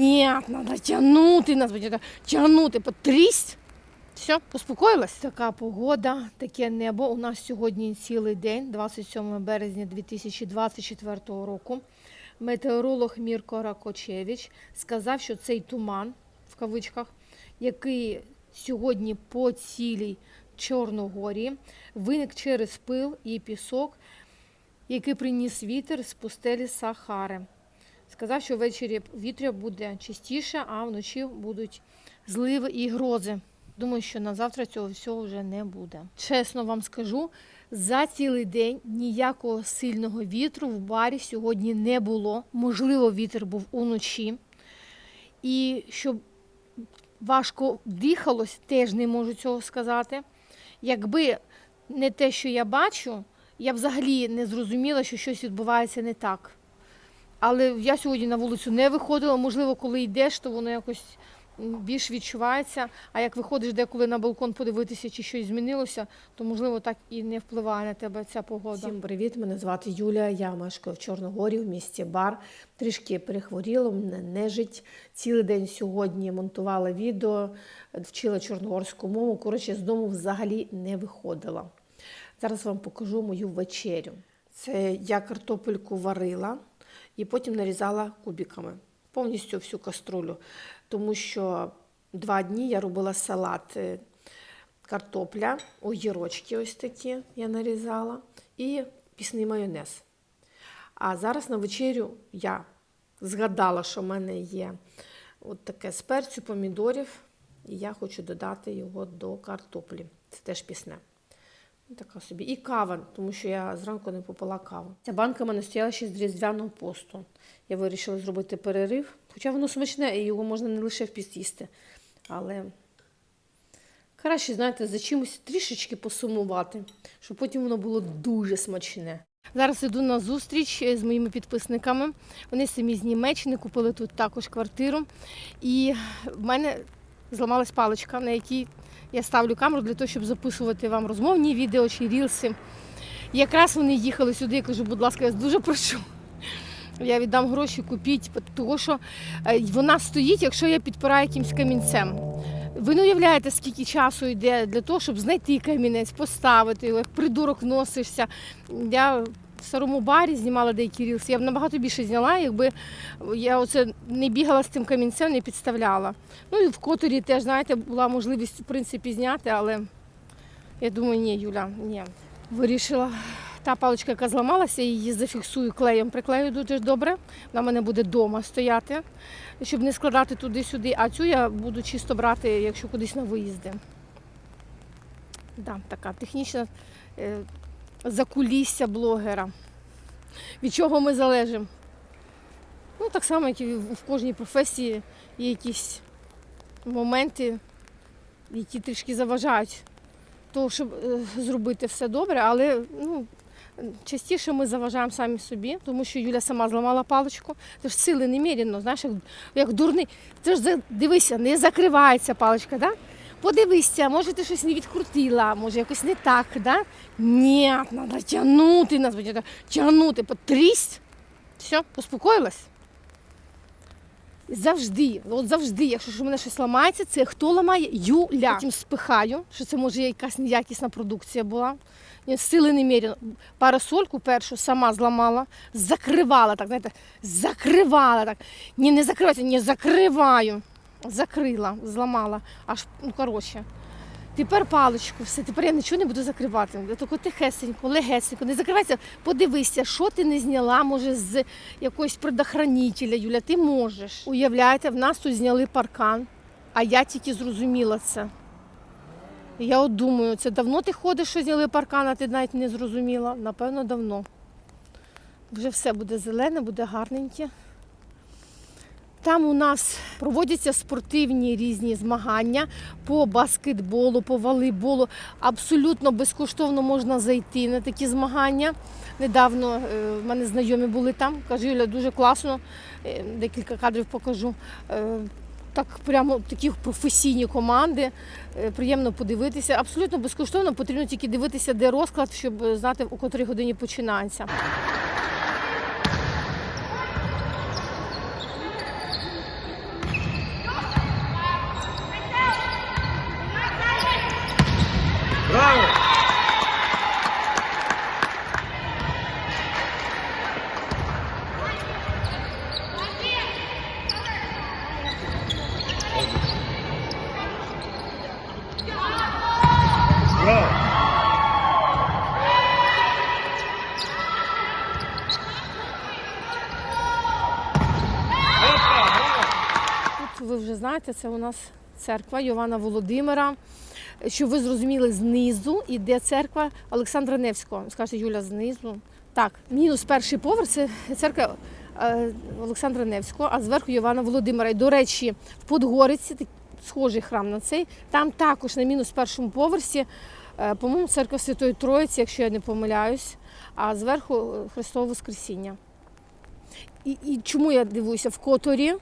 Нет, надо тягнути нас, тягнути, потрість. Все, успокоїлась? Така погода, таке небо. У нас сьогодні цілий день, 27 березня 2024 року. Метеоролог Мірко Ракочевич сказав, що цей туман в кавичках, який сьогодні по цілій Чорногорії, виник через пил і пісок, який приніс вітер з пустелі Сахари. Сказав, що ввечері вітря буде чистіше, а вночі будуть зливи і грози. Думаю, що на завтра цього всього вже не буде. Чесно вам скажу, за цілий день ніякого сильного вітру в барі сьогодні не було. Можливо, вітер був уночі. І щоб важко дихалось, теж не можу цього сказати. Якби не те, що я бачу, я взагалі не зрозуміла, що щось відбувається не так. Але я сьогодні на вулицю не виходила. Можливо, коли йдеш, то воно якось більш відчувається. А як виходиш деколи на балкон подивитися, чи щось змінилося, то можливо так і не впливає на тебе ця погода. Всім привіт! Мене звати Юлія. Я мешкаю в Чорногорі в місті Бар. Трішки перехворіла, мене нежить. Цілий день сьогодні монтувала відео, вчила чорногорську мову. Коротше, з дому взагалі не виходила. Зараз вам покажу мою вечерю. Це я картопельку варила і потім нарізала кубиками. Повністю всю каструлю. Тому що два дні я робила салат е, картопля, огірочки ось такі я нарізала, і пісний майонез. А зараз на вечерю я згадала, що в мене є от таке з перцю, помідорів, і я хочу додати його до картоплі. Це теж пісне. Ну, Така собі. І кава, тому що я зранку не попила каву. Ця банка в мене стояла ще з різдвяного посту. Я вирішила зробити перерив. Хоча воно смачне, і його можна не лише в їсти. Але краще, знаєте, за чимось трішечки посумувати, щоб потім воно було дуже смачне. Зараз іду на зустріч з моїми підписниками. Вони самі з Німеччини купили тут також квартиру. І в мене зламалась паличка, на якій я ставлю камеру для того, щоб записувати вам розмовні відео чи рілси. Якраз вони їхали сюди, я кажу, будь ласка, я дуже прошу. Я віддам гроші, купіть, тому що е, вона стоїть, якщо я підпираю якимсь камінцем. Ви не уявляєте, скільки часу йде для того, щоб знайти камінець, поставити його, як придурок носишся. Я в старому барі знімала деякі рілси. Я б набагато більше зняла, якби я оце не бігала з цим камінцем, не підставляла. Ну і в которі теж, знаєте, була можливість в принципі зняти, але я думаю, ні, Юля, ні. Вирішила. Та паличка, яка зламалася, її зафіксую клеєм, приклею дуже добре. Вона в мене буде вдома стояти, щоб не складати туди-сюди. А цю я буду чисто брати, якщо кудись на виїзди. Да, така технічна е, закулісся блогера. Від чого ми залежимо? Ну, так само, як і в кожній професії є якісь моменти, які трішки заважають того, щоб е, зробити все добре, але ну, частіше ми заважаємо самі собі, тому що Юля сама зламала паличку. Це ж сили неміряно, знаєш, як, як дурний. Це ж дивися, не закривається паличка, да? Подивися, може ти щось не відкрутила, може якось не так, да? Ні, треба тягнути нас, тягнути, потрість. Все, успокоїлась? Завжди, от завжди, якщо у мене щось ламається, це хто ламає? Юля. Потім спихаю, що це може якась неякісна продукція була. Ні, Сили неміряно. Парасольку першу сама зламала, закривала так, знаєте, закривала так. Ні, не закривайся, ні, закриваю. Закрила, зламала. Аж, ну коротше. Тепер паличку, все, тепер я нічого не буду закривати. Я тільки тихесенько, легесенько, не закривайся, подивися, що ти не зняла, може, з якогось предохранителя, Юля, ти можеш. Уявляєте, в нас тут зняли паркан, а я тільки зрозуміла це. Я от думаю, це давно ти ходиш, що зняли паркан, а ти навіть не зрозуміла? Напевно, давно. Вже все буде зелене, буде гарненьке. Там у нас проводяться спортивні різні змагання по баскетболу, по волейболу. Абсолютно безкоштовно можна зайти на такі змагання. Недавно е, в мене знайомі були там. Кажу, Юля, дуже класно. Е, Декілька кадрів покажу. Е, Так прямо такі професійні команди. Приємно подивитися. Абсолютно безкоштовно, потрібно тільки дивитися, де розклад, щоб знати, у котрій годині починається. Ви вже знаєте, це у нас церква Йована Володимира. Щоб ви зрозуміли, знизу іде церква Олександра Невського. Скажете, Юля, знизу. Так, мінус перший поверх це церква е, Олександра Невського, а зверху Йована Володимира. І, до речі, в Подгориці схожий храм на цей. Там також на мінус першому поверсі, е, по-моєму, церква Святої Троїці, якщо я не помиляюсь, а зверху е, Христове Воскресіння. І, і чому я дивуюся? В Которі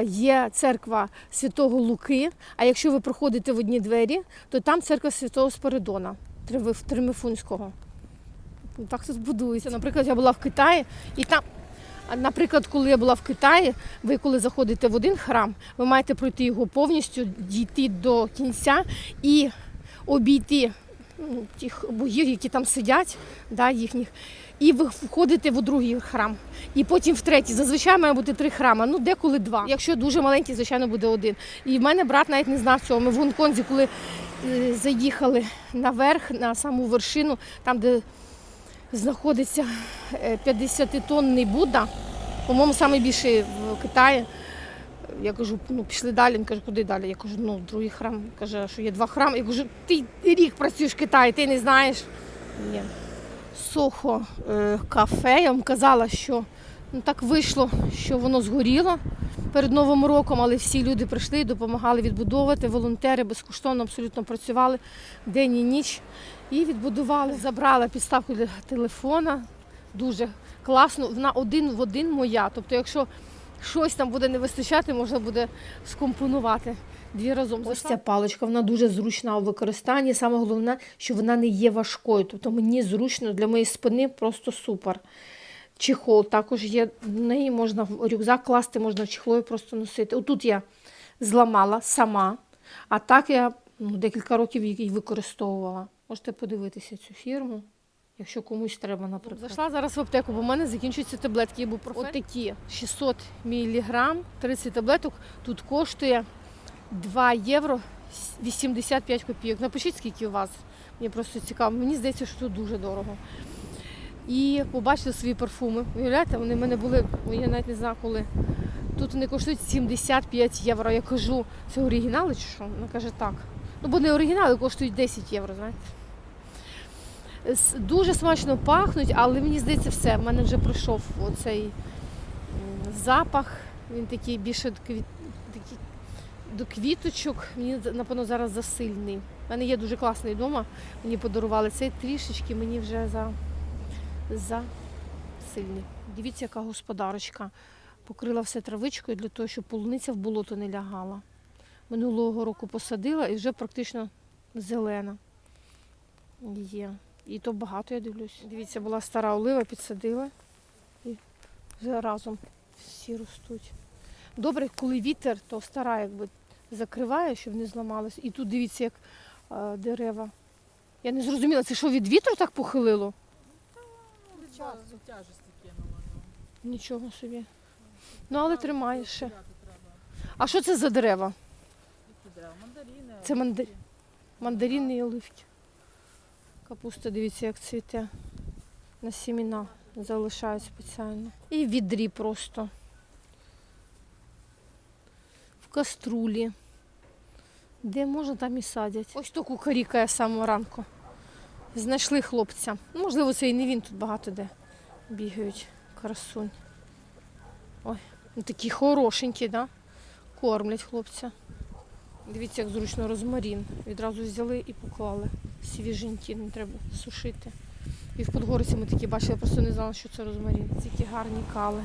є церква Святого Луки, а якщо ви проходите в одні двері, то там церква Святого Спиридона Трив- Тримифунського. Так тут будується. Наприклад, я була в Китаї, і там, наприклад, коли я була в Китаї, ви коли заходите в один храм, ви маєте пройти його повністю, дійти до кінця і обійти ну, тих богів, які там сидять, да, їхніх. І ви входите в другий храм, і потім в третій. Зазвичай має бути три храми, ну деколи два. Якщо дуже маленький, звичайно, буде один. І в мене брат навіть не знав цього. Ми в Гонконзі, коли е, заїхали наверх, на саму вершину, там, де знаходиться е, 50-тонний Будда, по-моєму, найбільший в Китаї. Я кажу, ну пішли далі. Він каже, куди далі? Я кажу, ну другий храм. Каже, що є два храми. Я кажу, ти рік працюєш в Китаї, ти не знаєш. Ні. Сохо е, кафе. Я вам казала, що ну, так вийшло, що воно згоріло перед Новим роком, але всі люди прийшли і допомагали відбудовувати. Волонтери безкоштовно абсолютно працювали день і ніч і відбудували. Забрала підставку для телефона. Дуже класно. Вона один в один моя. Тобто, якщо щось там буде не вистачати, можна буде скомпонувати дві разом. Ось ця паличка, вона дуже зручна у використанні. Саме головне, що вона не є важкою. Тобто мені зручно для моєї спини просто супер. Чехол також є. В неї можна в рюкзак класти, можна чехлою просто носити. Отут я зламала сама, а так я ну, декілька років її використовувала. Можете подивитися цю фірму, якщо комусь треба, наприклад. Зайшла зараз в аптеку, бо в мене закінчуються таблетки. Ібупрофен. От такі 600 мг, 30 таблеток. Тут коштує 2 євро 85 копійок. Напишіть, скільки у вас. Мені просто цікаво. Мені здається, що тут дуже дорого. І побачили свої парфуми. Уявляєте, вони в мене були, я навіть не знаю коли. Тут вони коштують 75 євро. Я кажу, це оригінали чи що? Вона каже, так. Ну, бо не оригінали коштують 10 євро, знаєте. Дуже смачно пахнуть, але мені здається, все. В мене вже пройшов оцей запах. Він такий більше до квіт... такий до квіточок. Мені напевно зараз засильний. У мене є дуже класний вдома. Мені подарували цей трішечки, мені вже за, за сильний. Дивіться, яка господарочка. Покрила все травичкою для того, щоб полуниця в болото не лягала. Минулого року посадила і вже практично зелена є. І то багато, я дивлюсь. Дивіться, була стара олива, підсадила. І вже разом всі ростуть. Добре, коли вітер, то стара якби закриває, щоб не зламалось. І тут дивіться, як е, дерева. Я не зрозуміла, це що від вітру так похилило? Тяжесті кинула. ну. Нічого собі. Ну, але тримає ще. А що це за дерева? Які дерева? Мандаріни. Це. Мандарини і оливки. Капуста, дивіться, як цвіте. На сіміна залишають спеціально. І в відрі просто. В каструлі. Де можна, там і садять. Ось то кукарікає з самого ранку. Знайшли хлопця. Можливо, це і не він тут багато де бігають. Красунь. Ой, ну такі хорошенькі, да? Кормлять хлопця. Дивіться, як зручно розмарін. Відразу взяли і поклали. Свіженькі, не треба сушити. І в Подгориці ми такі бачили, просто не знала, що це розмарін. Ці гарні кали.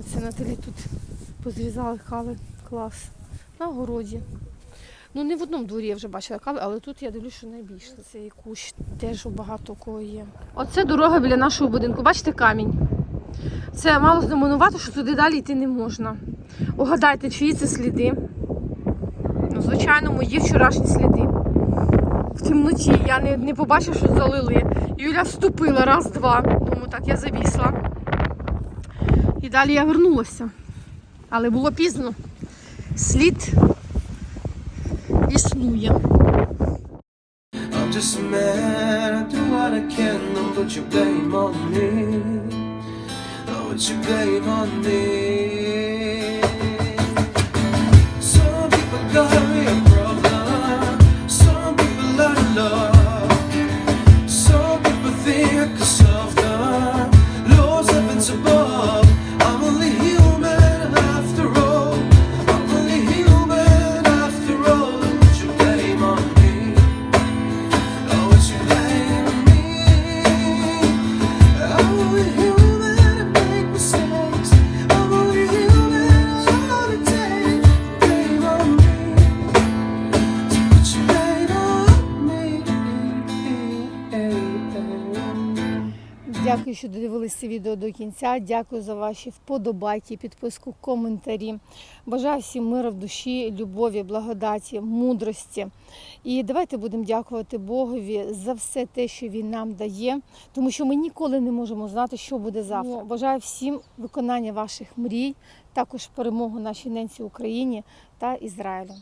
Оце Наталі тут позрізали кали. Клас. На городі. Ну не в одному дворі я вже бачила кали, але тут я дивлюся, що найбільше. Цей кущ теж багато кого є. Оце дорога біля нашого будинку. Бачите камінь? Це мало знаменувати, що туди далі йти не можна. Угадайте, чиї це сліди? Ну, звичайно, мої вчорашні сліди. В темноті я не, не побачила, що залили. Юля вступила раз-два. Думаю, так, я завісла. І далі я вернулася. Але було пізно. Слід існує. Just a man, I do what I your blame on me. Що додивилися відео до кінця. Дякую за ваші вподобайки, підписку, коментарі. Бажаю всім миру в душі, любові, благодаті, мудрості. І давайте будемо дякувати Богові за все те, що він нам дає, тому що ми ніколи не можемо знати, що буде завтра. Ну, Бажаю всім виконання ваших мрій, також перемогу нашій ненці Україні та Ізраїлю.